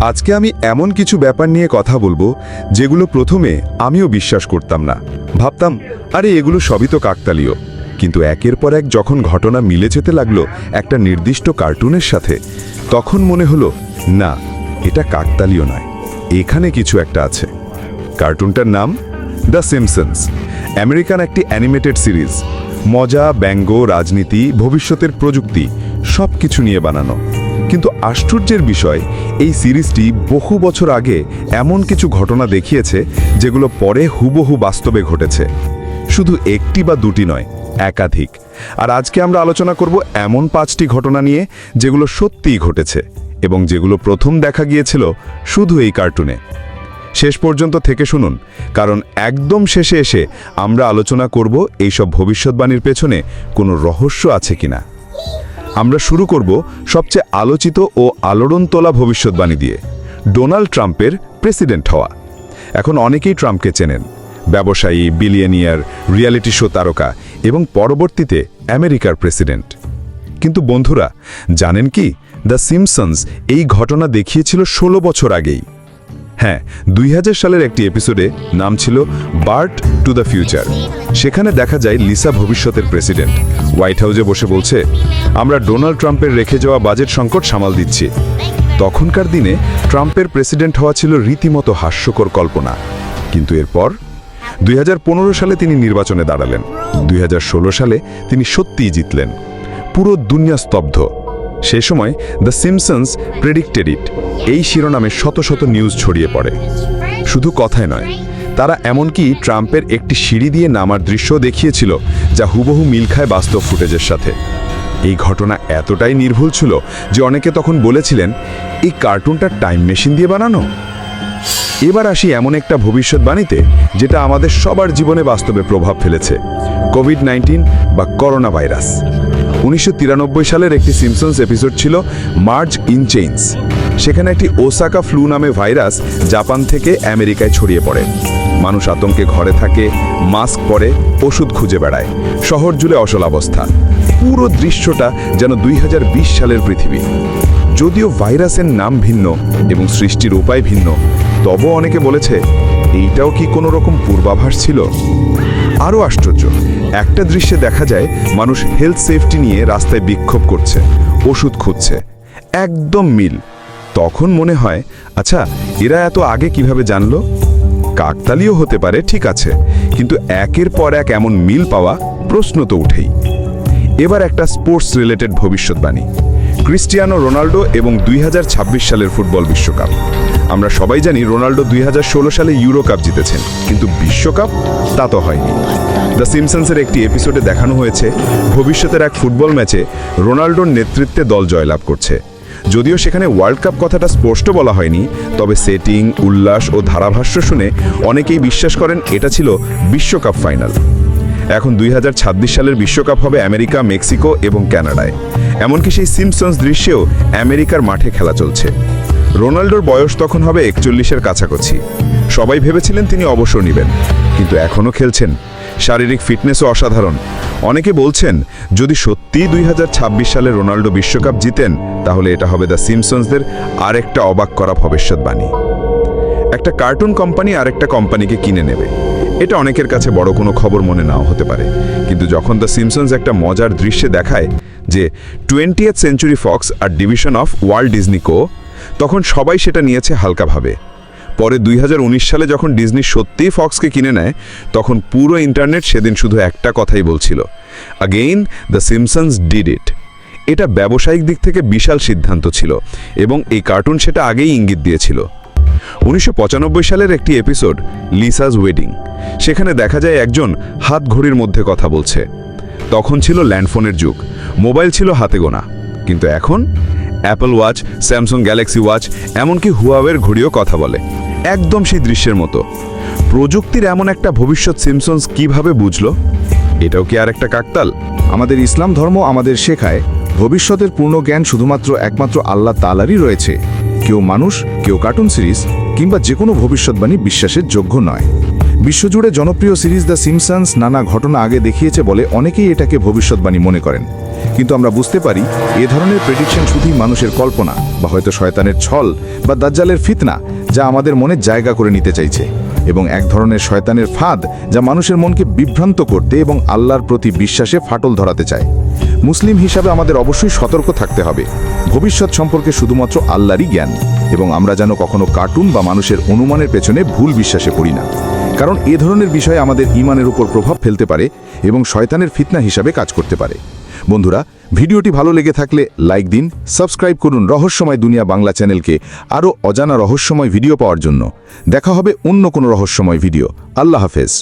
আজকে আমি এমন কিছু ব্যাপার নিয়ে কথা বলব, যেগুলো প্রথমে আমিও বিশ্বাস করতাম না। ভাবতাম, আরে এগুলো সবই তো কাকতালীয়। কিন্তু একের পর এক যখন ঘটনা মিলে যেতে লাগল একটা নির্দিষ্ট কার্টুনের সাথে, তখন মনে হলো, না, এটা কাকতালীয় নয়। এখানে কিছু একটা আছে। কার্টুনটার নাম দ্য সিমসন্স আমেরিকান একটি অ্যানিমেটেড সিরিজ। মজা, ব্যঙ্গ, রাজনীতি, ভবিষ্যতের প্রযুক্তি সব কিছু নিয়ে বানানো। কিন্তু আশ্চর্যের বিষয়, এই সিরিজটি বহু বছর আগে এমন কিছু ঘটনা দেখিয়েছে যেগুলো পরে হুবহু বাস্তবে ঘটেছে। শুধু একটি বা দুটি নয়, একাধিক। আর আজকে আমরা আলোচনা করব এমন পাঁচটি ঘটনা নিয়ে যেগুলো সত্যিই ঘটেছে এবং যেগুলো প্রথম দেখা গিয়েছিল শুধু এই কার্টুনে। শেষ পর্যন্ত থেকে শুনুন, কারণ একদম শেষে এসে আমরা আলোচনা করব এইসব ভবিষ্যৎবাণীর পেছনে কোনো রহস্য আছে কিনা। আমরা শুরু করব সবচেয়ে আলোচিত ও আলোড়ন তোলা ভবিষ্যৎবাণী দিয়ে, ডোনাল্ড ট্রাম্পের প্রেসিডেন্ট হওয়া। এখন অনেকেই ট্রাম্পকে চেনেন, ব্যবসায়ী, বিলিয়নিয়ার, রিয়ালিটি শো তারকা এবং পরবর্তীতে আমেরিকার প্রেসিডেন্ট। কিন্তু বন্ধুরা, জানেন কি, দ্য সিমসন্স এই ঘটনা দেখিয়েছিল ১৬ বছর আগেই। হ্যাঁ দুই হাজার সালের একটি এপিসোডে নাম ছিল বার্ট টু দ্য ফিউচার। সেখানে দেখা যায় লিসা ভবিষ্যতের প্রেসিডেন্ট। হোয়াইট হাউসে বসে বলছে, আমরা ডোনাল্ড ট্রাম্পের রেখে যাওয়া বাজেট সংকট সামাল দিচ্ছি। তখনকার দিনে ট্রাম্পের প্রেসিডেন্ট হওয়া ছিল রীতিমতো হাস্যকর কল্পনা। কিন্তু এরপর দুই হাজার পনেরো সালে তিনি নির্বাচনে দাঁড়ালেন। দুই হাজার ষোলো সালে তিনি সত্যিই জিতলেন। পুরো দুনিয়া স্তব্ধ। সে সময় দ্য সিমসন্স প্রেডিক্টেড ইট এই শিরোনামে শত শত নিউজ ছড়িয়ে পড়ে। শুধু কথায় নয়, তারা এমনকি ট্রাম্পের একটি সিঁড়ি দিয়ে নামার দৃশ্য দেখিয়েছিল, যা হুবহু মিল খায় বাস্তব ফুটেজের সাথে। এই ঘটনা এতটাই নির্ভুল ছিল যে অনেকে তখন বলেছিলেন, এই কার্টুনটা টাইম মেশিন দিয়ে বানানো? এবার আসি এমন একটা ভবিষ্যৎবাণীতে, যেটা আমাদের সবার জীবনে বাস্তবে প্রভাব ফেলেছে। কোভিড নাইন্টিন বা করোনা ভাইরাস উনিশশো তিরানব্বই সালের একটি সিমসন্স এপিসোড ছিল মার্জ ইন চেইন্স সেখানে একটি ওসাকা ফ্লু নামে ভাইরাস জাপান থেকে আমেরিকায় ছড়িয়ে পড়ে। মানুষ আতঙ্কে ঘরে থাকে, মাস্ক পরে, ওষুধ খুঁজে বেড়ায়। শহর জুড়ে অচলাবস্থা পুরো দৃশ্যটা যেন দুই হাজার বিশ সালের পৃথিবী। যদিও ভাইরাসের নাম ভিন্ন এবং সৃষ্টির উপায় ভিন্ন তবু অনেকে বলেছে, এইটাও কি কোনো রকম পূর্বাভাস ছিল? আরও আশ্চর্য, একটা দৃশ্যে দেখা যায় মানুষ হেলথ সেফটি নিয়ে রাস্তায় বিক্ষোভ করছে, ওষুধ খুঁজছে, একদম মিল। তখন মনে হয় আচ্ছা এরা এত আগে কীভাবে জানলো? কাকতালীয় হতে পারে, ঠিক আছে, কিন্তু একের পর এক এমন মিল পাওয়া প্রশ্ন তো উঠেই। এবার একটা স্পোর্টস রিলেটেড ভবিষ্যৎবাণী। ক্রিস্টিয়ানো রোনাল্ডো এবং দুই হাজার ছাব্বিশ সালের ফুটবল বিশ্বকাপ। আমরা সবাই জানি রোনাল্ডো দুই হাজার ষোলো সালে ইউরো কাপ জিতেছেন, কিন্তু বিশ্বকাপ তা তো হয়নি। দ্য সিমসন্সের একটি এপিসোডে দেখানো হয়েছে, ভবিষ্যতের এক ফুটবল ম্যাচে রোনাল্ডোর নেতৃত্বে দল জয়লাভ করছে। যদিও সেখানে ওয়ার্ল্ড কাপ কথাটা স্পষ্ট বলা হয়নি, তবে সেটিং উল্লাস ও ধারাভাষ্য শুনে অনেকেই বিশ্বাস করেন এটা ছিল বিশ্বকাপ ফাইনাল এখন দুই হাজার ছাব্বিশ সালের বিশ্বকাপ হবে আমেরিকা, মেক্সিকো এবং ক্যানাডায়। এমনকি সেই সিমসন্স দৃশ্যেও আমেরিকার মাঠে খেলা চলছে। রোনাল্ডোর বয়স তখন হবে একচল্লিশের কাছাকাছি। সবাই ভেবেছিলেন তিনি অবসর নেবেন, কিন্তু এখনও খেলছেন। শারীরিক ফিটনেসও অসাধারণ। অনেকে বলছেন, যদি সত্যিই দুই হাজার ছাব্বিশ সালে রোনাল্ডো বিশ্বকাপ জিতেন, তাহলে এটা হবে দ্য সিমসন্সদের আরেকটা অবাক করা ভবিষ্যৎবাণী। একটা কার্টুন কোম্পানি আরেকটা কোম্পানিকে কিনে নেবে। এটা অনেকের কাছে বড় কোনো খবর মনে নাও হতে পারে। কিন্তু যখন দ্য সিমসন্স একটা মজার দৃশ্যে দেখায় যে twentieth century Fox R division of world Disney co, তখন সবাই সেটা নিয়েছে হালকাভাবে। পরে দুই হাজার উনিশ সালে যখন ডিজনি সত্যিই ফক্সকে কিনে নেয়, তখন পুরো ইন্টারনেট সেদিন শুধু একটা কথাই বলছিল। Again the Simpsons did it এটা ব্যবসায়িক দিক থেকে বিশাল সিদ্ধান্ত ছিল এবং এই কার্টুন সেটা আগেই ইঙ্গিত দিয়েছিল। উনিশশো পঁচানব্বই সালের একটি এপিসোড লিসাজ ওয়েডিং, সেখানে দেখা যায় একজন হাত ঘড়ির মধ্যে কথা বলছে। তখন ছিল ল্যান্ডফোনের যুগ, মোবাইল ছিল হাতে গোনা, কিন্তু এখন Apple watch, Samsung Galaxy watch, এমনকি হুয়াওয়ের ঘড়িও কথা বলে, একদম সেই দৃশ্যের মতো। প্রযুক্তির এমন একটা ভবিষ্যৎ সিমসন্স কীভাবে বুঝলো? এটাও কি আর একটা কাকতাল? আমাদের ইসলাম ধর্ম আমাদের শেখায়, ভবিষ্যতের পূর্ণ জ্ঞান শুধুমাত্র একমাত্র আল্লাহ তালারই রয়েছে। কেউ মানুষ, কেউ কার্টুন সিরিজ কিংবা যে কোনো ভবিষ্যৎবাণী বিশ্বাসের যোগ্য নয়। বিশ্বজুড়ে জনপ্রিয় সিরিজ দ্য সিমসন্স নানা ঘটনা আগে দেখিয়েছে বলে অনেকেই এটাকে ভবিষ্যৎবাণী মনে করেন। কিন্তু আমরা বুঝতে পারি, এ ধরনের প্রেডিকশন শুধুই মানুষের কল্পনা বা হয়তো শয়তানের ছল বা দাজ্জালের ফিতনা যা আমাদের মনে জায়গা করে নিতে চাইছে। এবং এক ধরনের শয়তানের ফাঁদ যা মানুষের মনকে বিভ্রান্ত করতে এবং আল্লাহর প্রতি বিশ্বাসে ফাটল ধরাতে চায়। মুসলিম হিসাবে আমাদের অবশ্যই সতর্ক থাকতে হবে। ভবিষ্যৎ সম্পর্কে শুধুমাত্র আল্লাহরই জ্ঞান। এবং আমরা যেন কখনো কার্টুন বা মানুষের অনুমানের পেছনে ভুল বিশ্বাসে পড়ি না। কারণ এ ধরনের বিষয় আমাদের ইমানের উপর প্রভাব ফেলতে পারে এবং শয়তানের ফিতনা হিসাবে কাজ করতে পারে। বন্ধুরা, ভিডিওটি ভালো লেগে থাকলে লাইক দিন, সাবস্ক্রাইব করুন রহস্যময় দুনিয়া বাংলা চ্যানেলকে আরও অজানা রহস্যময় ভিডিও পাওয়ার জন্য। দেখা হবে অন্য কোনো রহস্যময় ভিডিও। আল্লাহ হাফেজ।